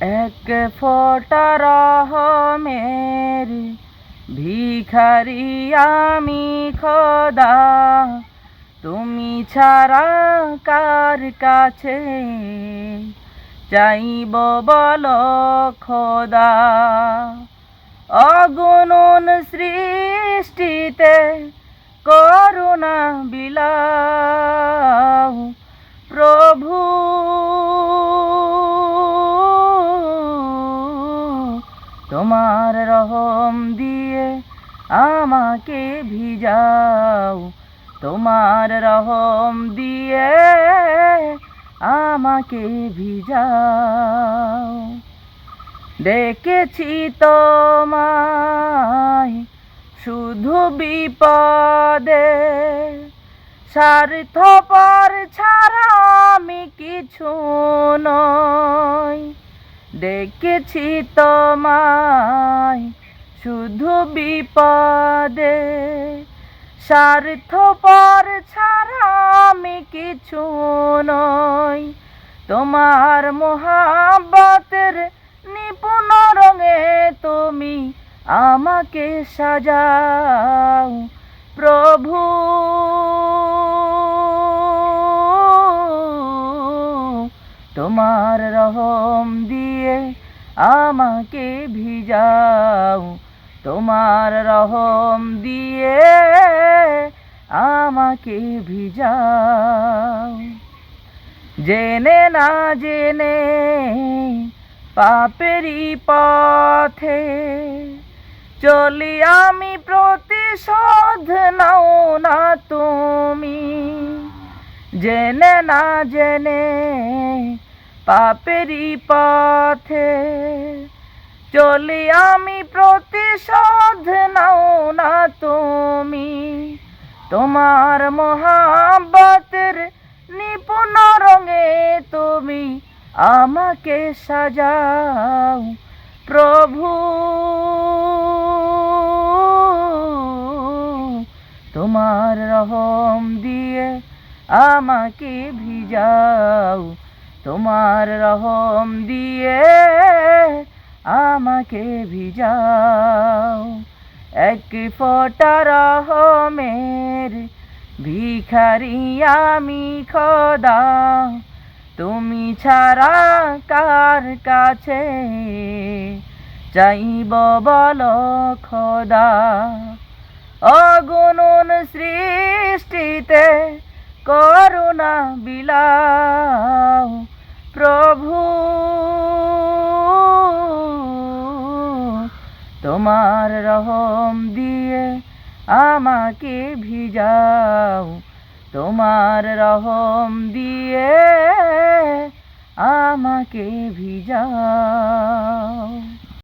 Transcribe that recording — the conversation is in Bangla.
এক ফোঁটা রহমের ভিখারি আমি খোদা। তুমি ছাড়া কার কাছে চাইব বল খোদা? অগুণন সৃষ্টিতে করুণা বিলাও তোমার রহম দিয়ে আমাকে ভিজাও। তোমার রহম দিয়ে আমাকে ভিজাও। দেখেছি তোমায় শুধু বিপদে। স্বার্থপর ছাড়া আমি কিছু নয় দেখেছি তোমায় শুধু বিপদে। স্বার্থপর ছাড়া আমি কিছু নয় তোমার মহাব্বতের নিপুণ রঙে তুমি আমাকে সাজাও প্রভু। তোমার রহম দিয়ে আমাকে ভিজাও। তোমার রহম দিয়ে আমাকে ভিজাও। জেনে না জেনে পাপেরই পথে চলি আমি প্রতিশোধ নাও না তুমি। জেনে না জেনে পাপেরই পথে। চলি আমি প্রতিশোধ নাও না তুমি। তোমার মহাব্বতের নিপুণ রঙে তুমি আমাকে সাজাও, প্রভু। তোমার রহম দিয়ে আমাকে ভিজাও তোমার রহম দিয়ে আমাকে ভিজাও। এক ফোঁটা রহমের ভিখারি আমি খোদা। তুমি ছাড়া কার কাছে চাইব বল খোদা? অগুণন সৃষ্টিতে করুণা প্রভু তোমার রহম দিয়ে আমাকে ভিজাও। তোমার রহম দিয়ে আমাকে ভিজাও।